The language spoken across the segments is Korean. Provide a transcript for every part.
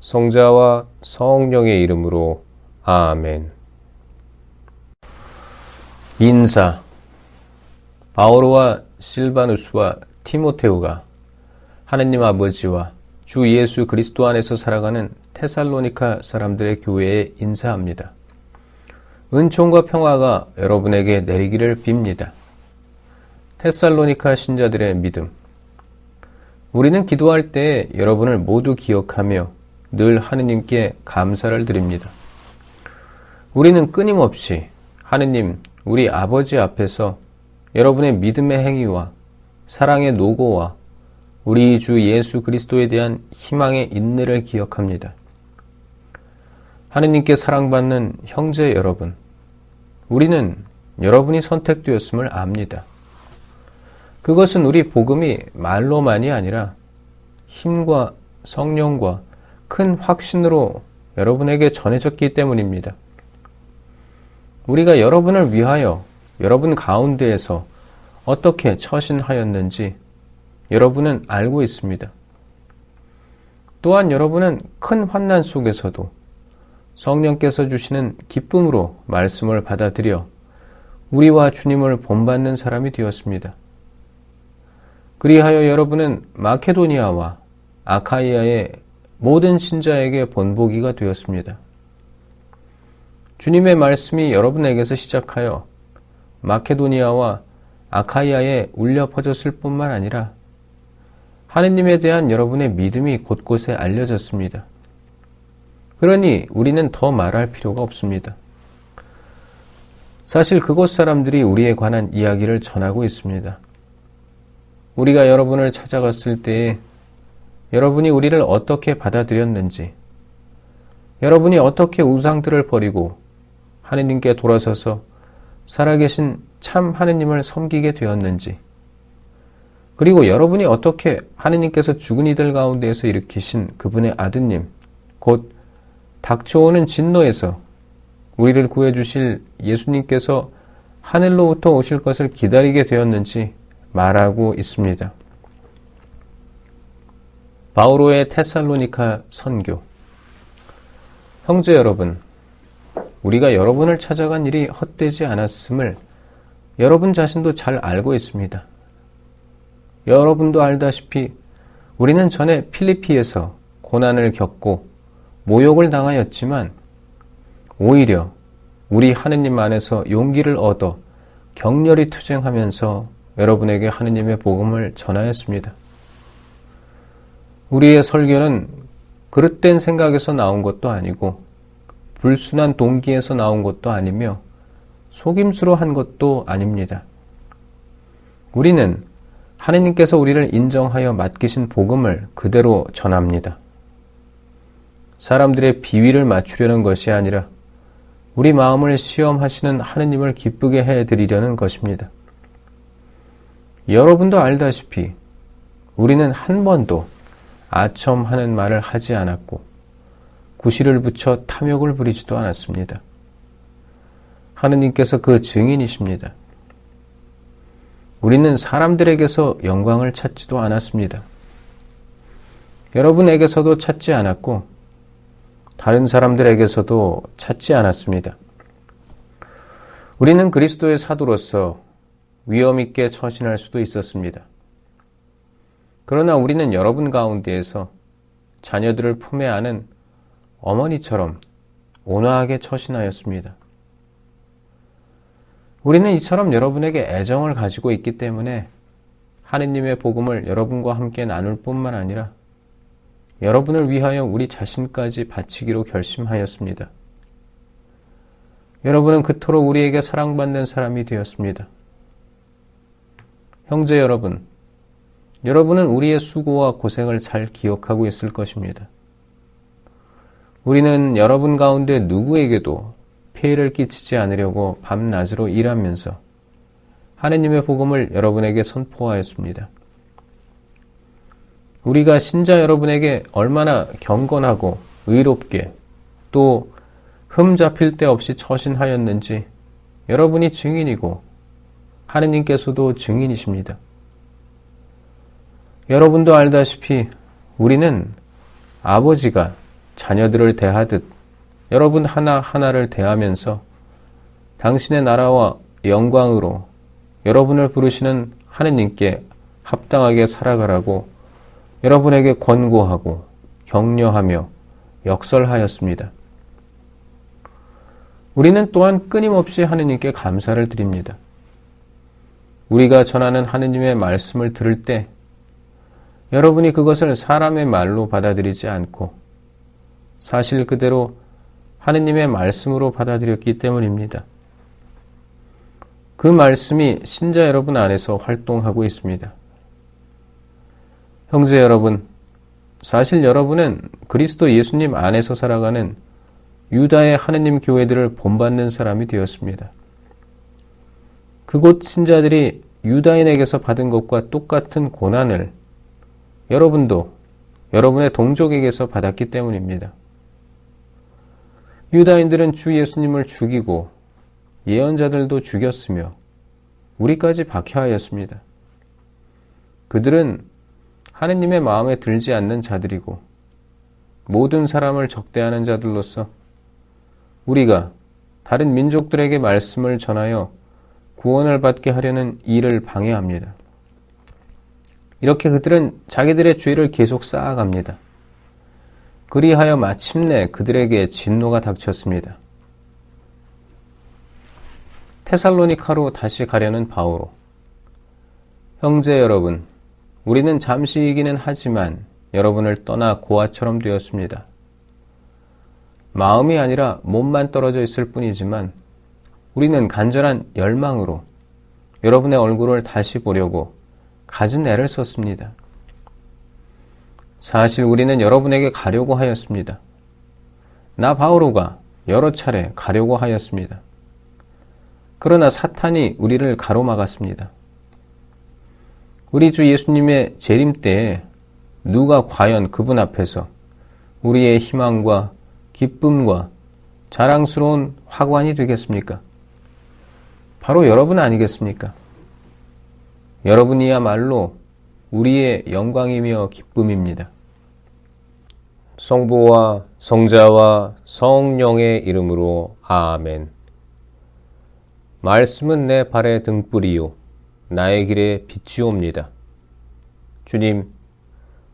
성자와 성령의 이름으로 아멘. 인사 바오로와 실바누스와 티모테우가 하느님 아버지와 주 예수 그리스도 안에서 살아가는 테살로니카 사람들의 교회에 인사합니다. 은총과 평화가 여러분에게 내리기를 빕니다. 테살로니카 신자들의 믿음. 우리는 기도할 때 여러분을 모두 기억하며 늘 하느님께 감사를 드립니다. 우리는 끊임없이 하느님, 우리 아버지 앞에서 여러분의 믿음의 행위와 사랑의 노고와 우리 주 예수 그리스도에 대한 희망의 인내를 기억합니다. 하느님께 사랑받는 형제 여러분, 우리는 여러분이 선택되었음을 압니다. 그것은 우리 복음이 말로만이 아니라 힘과 성령과 큰 확신으로 여러분에게 전해졌기 때문입니다. 우리가 여러분을 위하여 여러분 가운데에서 어떻게 처신하였는지 여러분은 알고 있습니다. 또한 여러분은 큰 환난 속에서도 성령께서 주시는 기쁨으로 말씀을 받아들여 우리와 주님을 본받는 사람이 되었습니다. 그리하여 여러분은 마케도니아와 아카이아의 모든 신자에게 본보기가 되었습니다. 주님의 말씀이 여러분에게서 시작하여 마케도니아와 아카이아에 울려 퍼졌을 뿐만 아니라 하느님에 대한 여러분의 믿음이 곳곳에 알려졌습니다. 그러니 우리는 더 말할 필요가 없습니다. 사실 그곳 사람들이 우리에 관한 이야기를 전하고 있습니다. 우리가 여러분을 찾아갔을 때에 여러분이 우리를 어떻게 받아들였는지, 여러분이 어떻게 우상들을 버리고 하느님께 돌아서서 살아계신 참 하느님을 섬기게 되었는지, 그리고 여러분이 어떻게 하느님께서 죽은 이들 가운데에서 일으키신 그분의 아드님, 곧 닥쳐오는 진노에서 우리를 구해주실 예수님께서 하늘로부터 오실 것을 기다리게 되었는지 말하고 있습니다. 바오로의 테살로니카 선교. 형제 여러분, 우리가 여러분을 찾아간 일이 헛되지 않았음을 여러분 자신도 잘 알고 있습니다. 여러분도 알다시피 우리는 전에 필리피에서 고난을 겪고 모욕을 당하였지만 오히려 우리 하느님 안에서 용기를 얻어 격렬히 투쟁하면서 여러분에게 하느님의 복음을 전하였습니다. 우리의 설교는 그릇된 생각에서 나온 것도 아니고 불순한 동기에서 나온 것도 아니며 속임수로 한 것도 아닙니다. 우리는 하느님께서 우리를 인정하여 맡기신 복음을 그대로 전합니다. 사람들의 비위를 맞추려는 것이 아니라 우리 마음을 시험하시는 하느님을 기쁘게 해드리려는 것입니다. 여러분도 알다시피 우리는 한 번도 아첨하는 말을 하지 않았고 구실을 붙여 탐욕을 부리지도 않았습니다. 하느님께서 그 증인이십니다. 우리는 사람들에게서 영광을 찾지도 않았습니다. 여러분에게서도 찾지 않았고 다른 사람들에게서도 찾지 않았습니다. 우리는 그리스도의 사도로서 위험있게 처신할 수도 있었습니다. 그러나 우리는 여러분 가운데에서 자녀들을 품에 안은 어머니처럼 온화하게 처신하였습니다. 우리는 이처럼 여러분에게 애정을 가지고 있기 때문에 하느님의 복음을 여러분과 함께 나눌 뿐만 아니라 여러분을 위하여 우리 자신까지 바치기로 결심하였습니다. 여러분은 그토록 우리에게 사랑받는 사람이 되었습니다. 형제 여러분, 여러분은 우리의 수고와 고생을 잘 기억하고 있을 것입니다. 우리는 여러분 가운데 누구에게도 폐해를 끼치지 않으려고 밤낮으로 일하면서 하느님의 복음을 여러분에게 선포하였습니다. 우리가 신자 여러분에게 얼마나 경건하고 의롭게 또 흠 잡힐 데 없이 처신하였는지 여러분이 증인이고 하느님께서도 증인이십니다. 여러분도 알다시피 우리는 아버지가 자녀들을 대하듯 여러분 하나하나를 대하면서 당신의 나라와 영광으로 여러분을 부르시는 하느님께 합당하게 살아가라고 여러분에게 권고하고 격려하며 역설하였습니다. 우리는 또한 끊임없이 하느님께 감사를 드립니다. 우리가 전하는 하느님의 말씀을 들을 때 여러분이 그것을 사람의 말로 받아들이지 않고 사실 그대로 하느님의 말씀으로 받아들였기 때문입니다. 그 말씀이 신자 여러분 안에서 활동하고 있습니다. 형제 여러분, 사실 여러분은 그리스도 예수님 안에서 살아가는 유다의 하느님 교회들을 본받는 사람이 되었습니다. 그곳 신자들이 유다인에게서 받은 것과 똑같은 고난을 여러분도 여러분의 동족에게서 받았기 때문입니다. 유다인들은 주 예수님을 죽이고 예언자들도 죽였으며 우리까지 박해하였습니다. 그들은 하느님의 마음에 들지 않는 자들이고 모든 사람을 적대하는 자들로서 우리가 다른 민족들에게 말씀을 전하여 구원을 받게 하려는 일을 방해합니다. 이렇게 그들은 자기들의 죄를 계속 쌓아갑니다. 그리하여 마침내 그들에게 진노가 닥쳤습니다. 테살로니카로 다시 가려는 바오로. 형제 여러분, 우리는 잠시 이기는 하지만 여러분을 떠나 고아처럼 되었습니다. 마음이 아니라 몸만 떨어져 있을 뿐이지만 우리는 간절한 열망으로 여러분의 얼굴을 다시 보려고 갖은 애를 썼습니다. 사실 우리는 여러분에게 가려고 하였습니다. 나 바오로가 여러 차례 가려고 하였습니다. 그러나 사탄이 우리를 가로막았습니다. 우리 주 예수님의 재림 때에 누가 과연 그분 앞에서 우리의 희망과 기쁨과 자랑스러운 화관이 되겠습니까? 바로 여러분 아니겠습니까? 여러분이야말로 우리의 영광이며 기쁨입니다. 성부와 성자와 성령의 이름으로 아멘. 말씀은 내 발의 등불이요 나의 길에 빛이옵니다. 주님,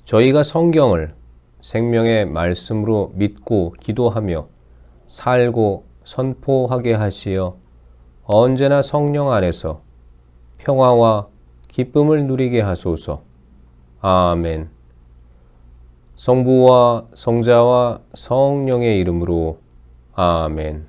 저희가 성경을 생명의 말씀으로 믿고 기도하며 살고 선포하게 하시어 언제나 성령 안에서 평화와 기쁨을 누리게 하소서. 아멘. 성부와 성자와 성령의 이름으로 아멘.